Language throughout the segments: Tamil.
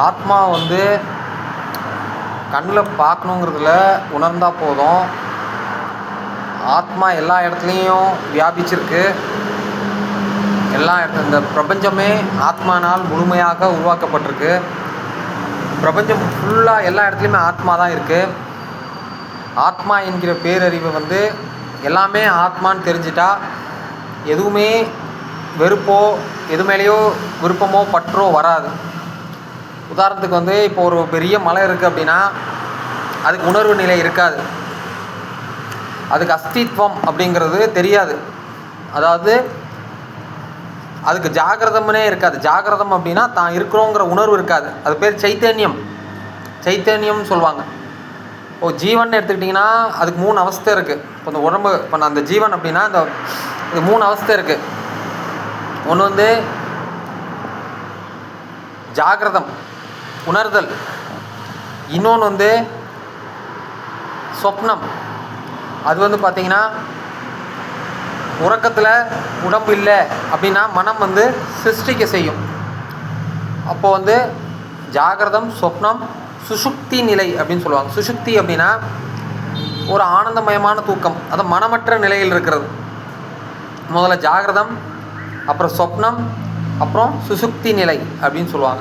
ஆத்மா வந்து கண்ணில் பார்க்கணுங்கிறதுல உணர்ந்தால் போதும். ஆத்மா எல்லா இடத்துலையும் வியாபிச்சிருக்கு. எல்லா இடத்துல இந்த பிரபஞ்சமே ஆத்மானால் முழுமையாக உருவாக்கப்பட்டிருக்கு. பிரபஞ்சம் ஃபுல்லாக எல்லா இடத்துலையுமே ஆத்மா தான் இருக்குது ஆத்மா என்கிற பேரறிவு வந்து எல்லாமே ஆத்மான்னு தெரிஞ்சிட்டா எதுவுமே வெறுப்போ எது மேலேயோ விருப்பமோ பற்றோ வராது. உதாரணத்துக்கு வந்து இப்போ ஒரு பெரிய மலை இருக்குது அப்படின்னா அதுக்கு உணர்வு நிலை இருக்காது. அதுக்கு அஸ்தித்வம் அப்படிங்கிறது தெரியாது. அதாவது அதுக்கு ஜாகிரதம்னே இருக்காது. ஜாகிரதம் அப்படின்னா தான் இருக்கிறோங்கிற உணர்வு இருக்காது. அது பேர் சைத்தன்யம். சைத்தன்யம்னு சொல்லுவாங்க. ஓ ஜீவன் எடுத்துக்கிட்டிங்கன்னா அதுக்கு மூணு அவஸ்தை இருக்குது இப்போ இந்த உடம்பு இப்போ நான் அந்த ஜீவன் அப்படின்னா இந்த இது மூணு அவஸ்தை இருக்குது ஒன்று வந்து ஜாகிரதம். உணர்தல். இன்னொன்று வந்து சொப்னம். அது வந்து பார்த்திங்கன்னா உறக்கத்தில் உடம்பு இல்லை அப்படின்னா மனம் வந்து சிருஷ்டிக்க செய்யும். அப்போது வந்து ஜாகிரதம் சொப்னம் சுசுக்தி நிலை அப்படின்னு சொல்லுவாங்க. சுசுக்தி அப்படின்னா ஒரு ஆனந்தமயமான தூக்கம். அது மனமற்ற நிலையில் இருக்கிறது. முதல்ல ஜாகிரதம் அப்புறம் சொப்னம் அப்புறம் சுசுக்தி நிலை அப்படின்னு சொல்லுவாங்க.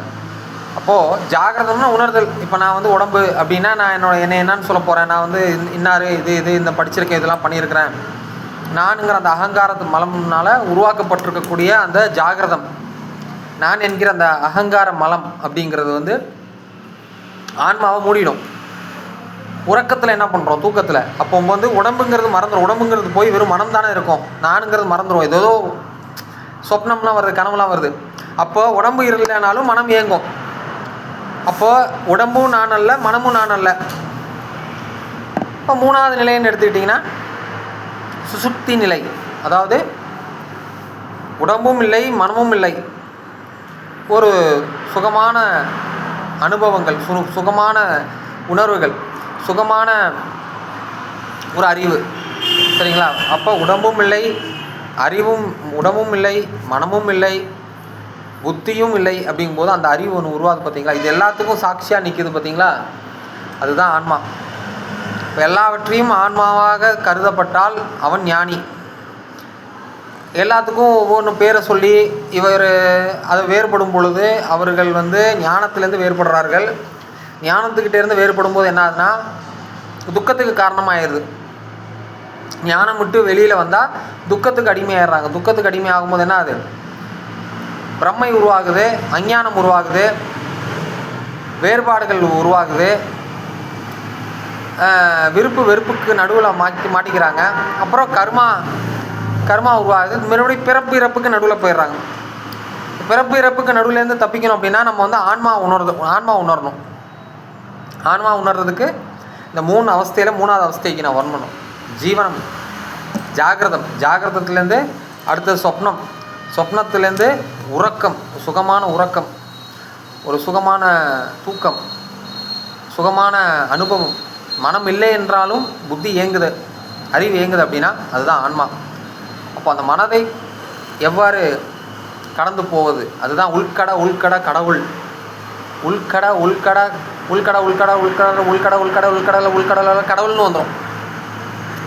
அப்போது ஜாகிரதம்னா உணர்தல். இப்போ நான் வந்து உடம்பு அப்படின்னா நான் என்னோட என்ன என்னன்னு சொல்ல போகிறேன் நான் வந்து இன்னார் இது இது இந்த படிச்சிருக்கேன் இதெல்லாம் பண்ணியிருக்கிறேன். நானுங்கிற அந்த அகங்காரத்து மலம்னால உருவாக்கப்பட்டிருக்கக்கூடிய அந்த ஜாகிரதம். நான் என்கிற அந்த அகங்கார மலம் அப்படிங்கிறது வந்து ஆன்மாவை மூடிடும். உறக்கத்தில் என்ன பண்ணுறோம் தூக்கத்தில். அப்போ வந்து உடம்புங்கிறது மறந்துடும் உடம்புங்கிறது போய் வெறும் மனம் தானே இருக்கும். நானுங்கிறது மறந்துடும் ஏதோ சொப்னம்லாம் வருது கனவுலாம் வருது. அப்போ உடம்பு இல்லைனாலும் மனம் இயங்கும். அப்போது உடம்பும் நான் அல்ல மனமும் நான் அல்ல. இப்போ மூணாவது நிலைன்னு எடுத்துக்கிட்டிங்கன்னா சுசுப்தி நிலை. அதாவது உடம்பும் இல்லை மனமும் இல்லை. ஒரு சுகமான அனுபவங்கள் சு சுகமான உணர்வுகள் சுகமான ஒரு அறிவு. சரிங்களா? அப்போ உடம்பும் இல்லை அறிவும் உடம்பும் இல்லை மனமும் இல்லை புத்தியும் இல்லை அப்படிங்கும்போது அந்த அறிவு ஒன்று உருவாது பார்த்தீங்களா? இது எல்லாத்துக்கும் சாட்சியாக நிற்கிது பார்த்தீங்களா? அதுதான் ஆன்மா. இப்போ எல்லாவற்றையும் ஆன்மாவாக கருதப்பட்டால் அவன் ஞானி. எல்லாத்துக்கும் ஒவ்வொன்று பேரை சொல்லி இவர் அது வேறுபடும் பொழுது அவர்கள் வந்து ஞானத்திலேருந்து வேறுபடுறார்கள். ஞானத்துக்கிட்டேருந்து வேறுபடும் போது என்ன ஆகுதுன்னா துக்கத்துக்கு காரணமாகிடுது ஞானம் விட்டு வெளியில் வந்தால் துக்கத்துக்கு அடிமையாகிடுறாங்க துக்கத்துக்கு அடிமை ஆகும்போது என்ன ஆகுது பிரம்மை உருவாகுது அஞ்ஞானம் உருவாகுது வேறுபாடுகள் உருவாகுது. விருப்பு வெறுப்புக்கு நடுவில் மாட்டி மாட்டிக்கிறாங்க. அப்புறம் கர்மா கர்மா உருவாகுது. மறுபடியும் பிறப்பு இறப்புக்கு நடுவில் போயிடுறாங்க. பிறப்பு இறப்புக்கு நடுவுலேருந்து தப்பிக்கணும் அப்படின்னா நம்ம வந்து ஆன்மா உணர்றது ஆன்மா உணரணும். ஆன்மா உணர்றதுக்கு இந்த மூணு அவஸ்தையில் மூணாவது அவஸ்தைக்கு நான் வரணும் ஜீவனம் ஜாகிரதம். ஜாகிரதத்துலேருந்து அடுத்தது சொப்னம். சொப்னத்துலேருந்து உறக்கம் சுகமான உறக்கம் ஒரு சுகமான தூக்கம் சுகமான அனுபவம் மனம் இல்லை என்றாலும் புத்தி இயங்குது அறிவு இயங்குது அப்படின்னா அதுதான் ஆன்மா அப்போ அந்த மனதை எவ்வாறு கடந்து போவது அதுதான் உள்கட உள்கட கடவுள் உள்கட உள்கட உள்கட உள்கட உள்கட உள்கட உள்கட உள்கடல உள்கடல கடவுள்னு வந்துடும்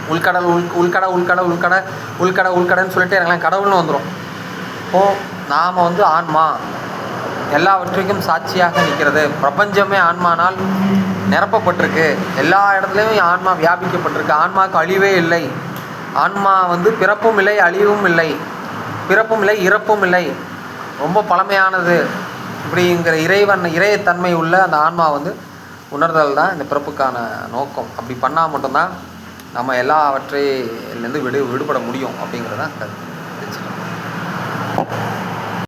உள்கடல் உள் உள்கட உள்கட உள்கட உள்கட உள்கடன்னு சொல்லிட்டு எல்லாம் கடவுள்னு வந்துடும் அப்போது நாம் வந்து ஆன்மா எல்லாவற்றுக்கும் சாட்சியாக நிற்கிறது. பிரபஞ்சமே ஆன்மானால் நிரப்பப்பட்டிருக்கு. எல்லா இடத்துலையும் ஆன்மா வியாபிக்கப்பட்டிருக்கு. ஆன்மாவுக்கு அழிவே இல்லை. ஆன்மா வந்து பிறப்பும் இல்லை அழிவும் இல்லை. பிறப்பும் இல்லை இறப்பும் இல்லை. ரொம்ப பழமையானது. இப்படிங்கிற இறைவன் இறையத்தன்மை உள்ள அந்த ஆன்மா வந்து உணர்தல் தான் இந்த பிறப்புக்கான நோக்கம். அப்படி பண்ணால் மட்டும்தான் நம்ம எல்லாவற்றையிலேருந்து விடு விடுபட முடியும் அப்படிங்கிறது தான் கருத்து.